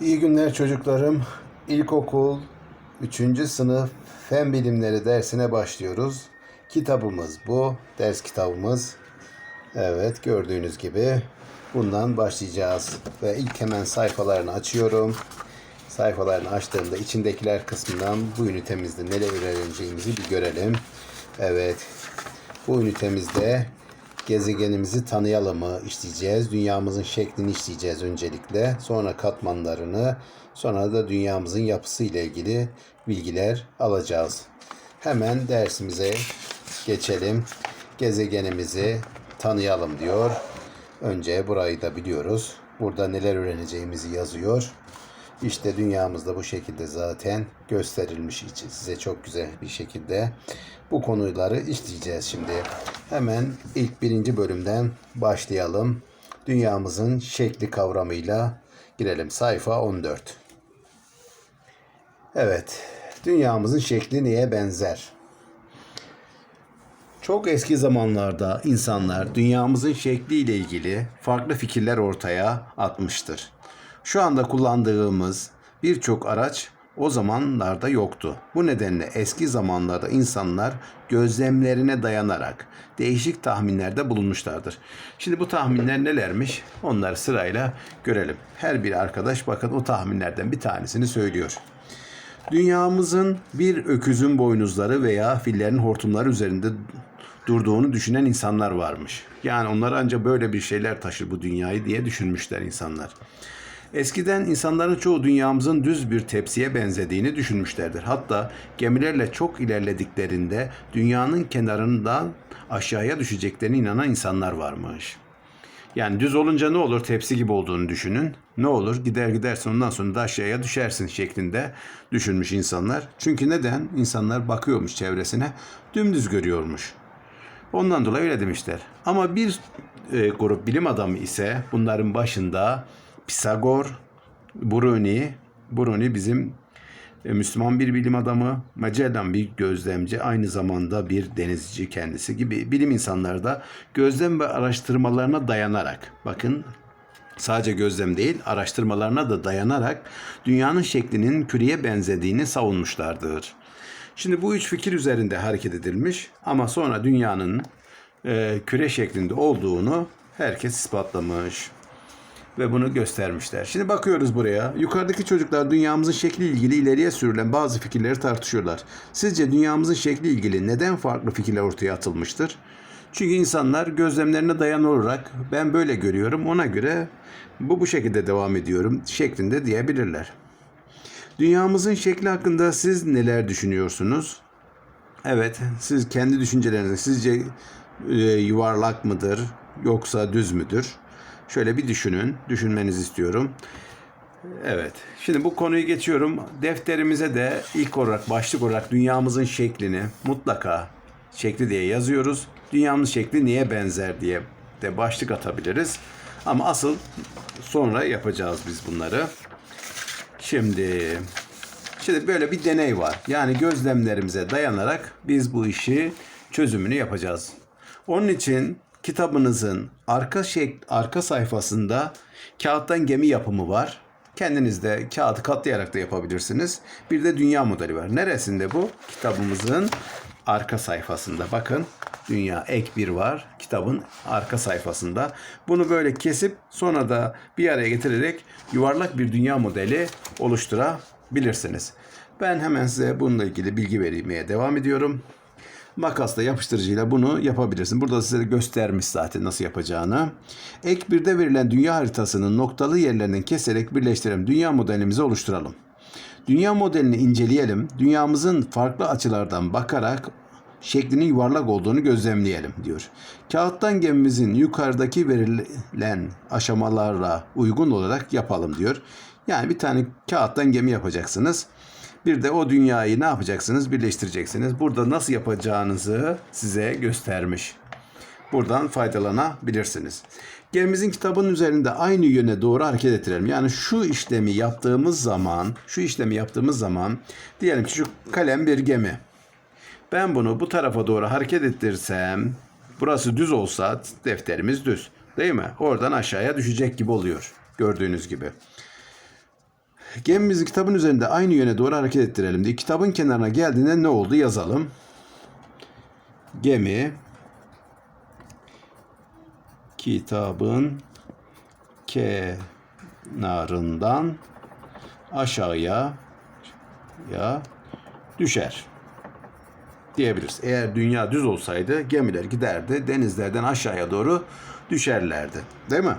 İyi günler çocuklarım. İlkokul 3. sınıf Fen Bilimleri dersine başlıyoruz. Kitabımız bu. Ders kitabımız. Evet gördüğünüz gibi bundan başlayacağız. Ve ilk hemen sayfalarını açıyorum. Sayfalarını açtığımda içindekiler kısmından bu ünitemizde neler öğreneceğimizi bir görelim. Evet. Bu ünitemizde gezegenimizi tanıyalımı işleyeceğiz. Dünyamızın şeklini işleyeceğiz öncelikle. Sonra katmanlarını, sonra da dünyamızın yapısı ile ilgili bilgiler alacağız. Hemen dersimize geçelim. Gezegenimizi tanıyalım diyor. Önce burayı da biliyoruz. Burada neler öğreneceğimizi yazıyor. İşte dünyamızda bu şekilde zaten gösterilmiş size çok güzel bir şekilde bu konuları işleyeceğiz şimdi. Hemen ilk birinci bölümden başlayalım. Dünyamızın şekli kavramıyla girelim. Sayfa 14. Evet. Dünyamızın şekli neye benzer? Çok eski zamanlarda insanlar dünyamızın şekliyle ilgili farklı fikirler ortaya atmıştır. Şu anda kullandığımız birçok araç o zamanlarda yoktu. Bu nedenle eski zamanlarda insanlar gözlemlerine dayanarak değişik tahminlerde bulunmuşlardır. Şimdi bu tahminler nelermiş? Onları sırayla görelim. Her bir arkadaş bakın o tahminlerden bir tanesini söylüyor. Dünyamızın bir öküzün boynuzları veya fillerin hortumları üzerinde durduğunu düşünen insanlar varmış. Yani onlar ancak böyle bir şeyler taşır bu dünyayı diye düşünmüşler insanlar. Eskiden insanların çoğu dünyamızın düz bir tepsiye benzediğini düşünmüşlerdir. Hatta gemilerle çok ilerlediklerinde dünyanın kenarından aşağıya düşeceklerine inanan insanlar varmış. Yani düz olunca ne olur tepsi gibi olduğunu düşünün. Ne olur gider gidersin ondan sonra da aşağıya düşersin şeklinde düşünmüş insanlar. Çünkü neden? İnsanlar bakıyormuş çevresine dümdüz görüyormuş. Ondan dolayı öyle demişler. Ama bir e, grup bilim adamı ise bunların başında Pisagor, Bruni, Bruni bizim e, Müslüman bir bilim adamı, Magellan bir gözlemci, aynı zamanda bir denizci kendisi gibi. Bilim insanları da gözlem ve araştırmalarına dayanarak, bakın sadece gözlem değil, araştırmalarına da dayanarak dünyanın şeklinin küreye benzediğini savunmuşlardır. Şimdi bu üç fikir üzerinde hareket edilmiş ama sonra dünyanın e, küre şeklinde olduğunu herkes ispatlamış ve bunu göstermişler. Şimdi bakıyoruz buraya. Yukarıdaki çocuklar dünyamızın şekli ilgili ileriye sürülen bazı fikirleri tartışıyorlar. Sizce dünyamızın şekli ilgili neden farklı fikirler ortaya atılmıştır? Çünkü insanlar gözlemlerine dayanılarak ben böyle görüyorum ona göre bu bu şekilde devam ediyorum şeklinde diyebilirler. Dünyamızın şekli hakkında siz neler düşünüyorsunuz? Evet, siz kendi düşüncelerinizi sizce e, yuvarlak mıdır yoksa düz müdür? Şöyle bir düşünün, düşünmenizi istiyorum. Evet, şimdi bu konuyu geçiyorum. Defterimize de ilk olarak, başlık olarak dünyamızın şeklini mutlaka şekli diye yazıyoruz. Dünyamız şekli niye benzer diye de başlık atabiliriz. Ama asıl sonra yapacağız biz bunları. Şimdi şimdi böyle bir deney var. Yani gözlemlerimize dayanarak biz bu işi çözümünü yapacağız. Onun için kitabınızın arka şek arka sayfasında kağıttan gemi yapımı var. Kendiniz de kağıdı katlayarak da yapabilirsiniz. Bir de dünya modeli var. Neresinde bu? Kitabımızın arka sayfasında. Bakın dünya ek bir var kitabın arka sayfasında. Bunu böyle kesip sonra da bir araya getirerek yuvarlak bir dünya modeli oluşturabilirsiniz. Ben hemen size bununla ilgili bilgi vermeye devam ediyorum. Makasla yapıştırıcıyla bunu yapabilirsin. Burada size göstermiş zaten nasıl yapacağını. Ek 1'de verilen dünya haritasının noktalı yerlerinden keserek birleştirelim. Dünya modelimizi oluşturalım. Dünya modelini inceleyelim. Dünyamızın farklı açılardan bakarak şeklinin yuvarlak olduğunu gözlemleyelim diyor. Kağıttan gemimizin yukarıdaki verilen aşamalarla uygun olarak yapalım diyor. Yani bir tane kağıttan gemi yapacaksınız. Bir de o dünyayı ne yapacaksınız? Birleştireceksiniz. Burada nasıl yapacağınızı size göstermiş. Buradan faydalanabilirsiniz. Gemimizin kitabın üzerinde aynı yöne doğru hareket ettirelim. Yani şu işlemi yaptığımız zaman, şu işlemi yaptığımız zaman diyelim ki şu kalem bir gemi. Ben bunu bu tarafa doğru hareket ettirsem, burası düz olsa defterimiz düz. Değil mi? Oradan aşağıya düşecek gibi oluyor. Gördüğünüz gibi. Gemimizi kitabın üzerinde aynı yöne doğru hareket ettirelim diye. Kitabın kenarına geldiğinde ne oldu yazalım. Gemi kitabın kenarından aşağıya ya düşer diyebiliriz. Eğer dünya düz olsaydı gemiler giderdi denizlerden aşağıya doğru düşerlerdi. Değil mi?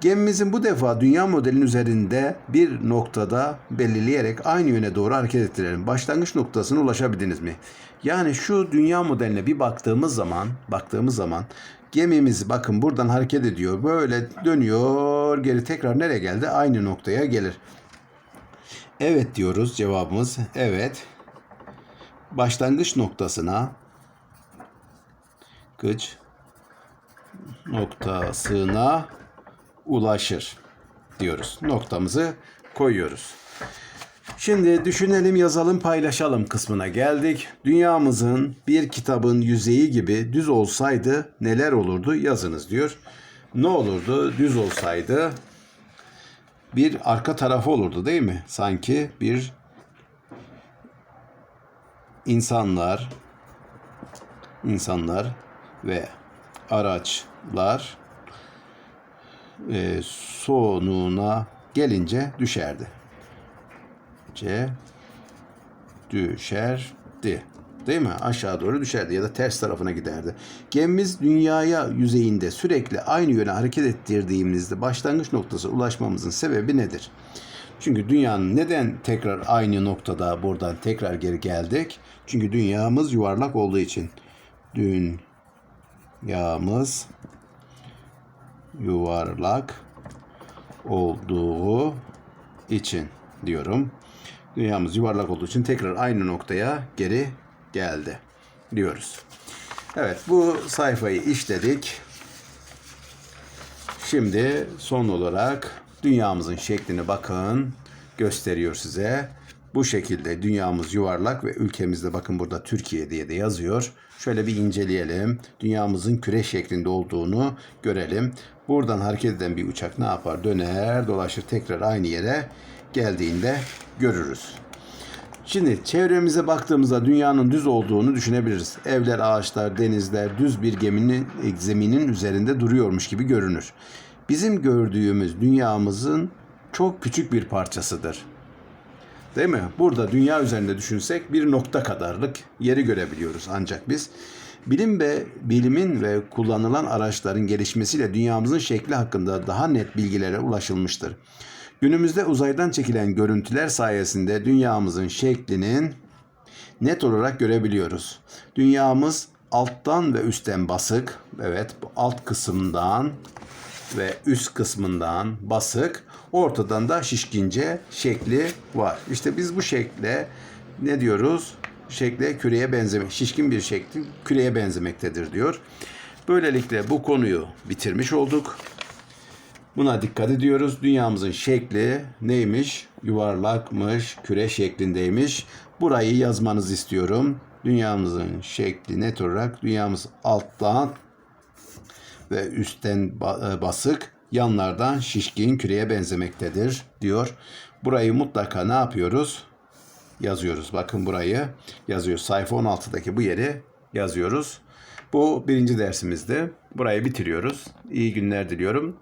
Gemimizin bu defa dünya modelinin üzerinde bir noktada belirleyerek aynı yöne doğru hareket ettirelim. Başlangıç noktasına ulaşabildiniz mi? Yani şu dünya modeline bir baktığımız zaman, baktığımız zaman gemimiz bakın buradan hareket ediyor. Böyle dönüyor, geri tekrar nereye geldi? Aynı noktaya gelir. Evet diyoruz cevabımız. Evet. Başlangıç noktasına gıç noktasına ulaşır diyoruz. Noktamızı koyuyoruz. Şimdi düşünelim, yazalım, paylaşalım kısmına geldik. Dünyamızın bir kitabın yüzeyi gibi düz olsaydı neler olurdu yazınız diyor. Ne olurdu düz olsaydı? Bir arka tarafı olurdu değil mi? Sanki bir insanlar insanlar ve araçlar e, sonuna gelince düşerdi. C düşerdi. Değil mi? Aşağı doğru düşerdi ya da ters tarafına giderdi. Gemimiz dünyaya yüzeyinde sürekli aynı yöne hareket ettirdiğimizde başlangıç noktası ulaşmamızın sebebi nedir? Çünkü dünyanın neden tekrar aynı noktada buradan tekrar geri geldik? Çünkü dünyamız yuvarlak olduğu için. Dünyamız yuvarlak olduğu için diyorum. Dünyamız yuvarlak olduğu için tekrar aynı noktaya geri geldi diyoruz. Evet bu sayfayı işledik. Şimdi son olarak dünyamızın şeklini bakın gösteriyor size. Bu şekilde dünyamız yuvarlak ve ülkemizde bakın burada Türkiye diye de yazıyor. Şöyle bir inceleyelim. Dünyamızın küre şeklinde olduğunu görelim. Buradan hareket eden bir uçak ne yapar? Döner, dolaşır tekrar aynı yere geldiğinde görürüz. Şimdi çevremize baktığımızda dünyanın düz olduğunu düşünebiliriz. Evler, ağaçlar, denizler düz bir geminin zeminin üzerinde duruyormuş gibi görünür. Bizim gördüğümüz dünyamızın çok küçük bir parçasıdır. Değil mi? Burada dünya üzerinde düşünsek bir nokta kadarlık yeri görebiliyoruz ancak biz. Bilim ve bilimin ve kullanılan araçların gelişmesiyle dünyamızın şekli hakkında daha net bilgilere ulaşılmıştır. Günümüzde uzaydan çekilen görüntüler sayesinde dünyamızın şeklinin net olarak görebiliyoruz. Dünyamız alttan ve üstten basık. Evet, alt kısımdan ve üst kısmından basık. Ortadan da şişkince şekli var. İşte biz bu şekle ne diyoruz? Şekle küreye benzemek, şişkin bir şekli küreye benzemektedir diyor. Böylelikle bu konuyu bitirmiş olduk. Buna dikkat ediyoruz. Dünyamızın şekli neymiş? Yuvarlakmış, küre şeklindeymiş. Burayı yazmanızı istiyorum. Dünyamızın şekli net olarak dünyamız alttan ve üstten e, basık, yanlardan şişkin küreye benzemektedir diyor. Burayı mutlaka ne yapıyoruz? Yazıyoruz. Bakın burayı yazıyoruz. Sayfa 16'daki bu yeri yazıyoruz. Bu birinci dersimizde. Burayı bitiriyoruz. İyi günler diliyorum.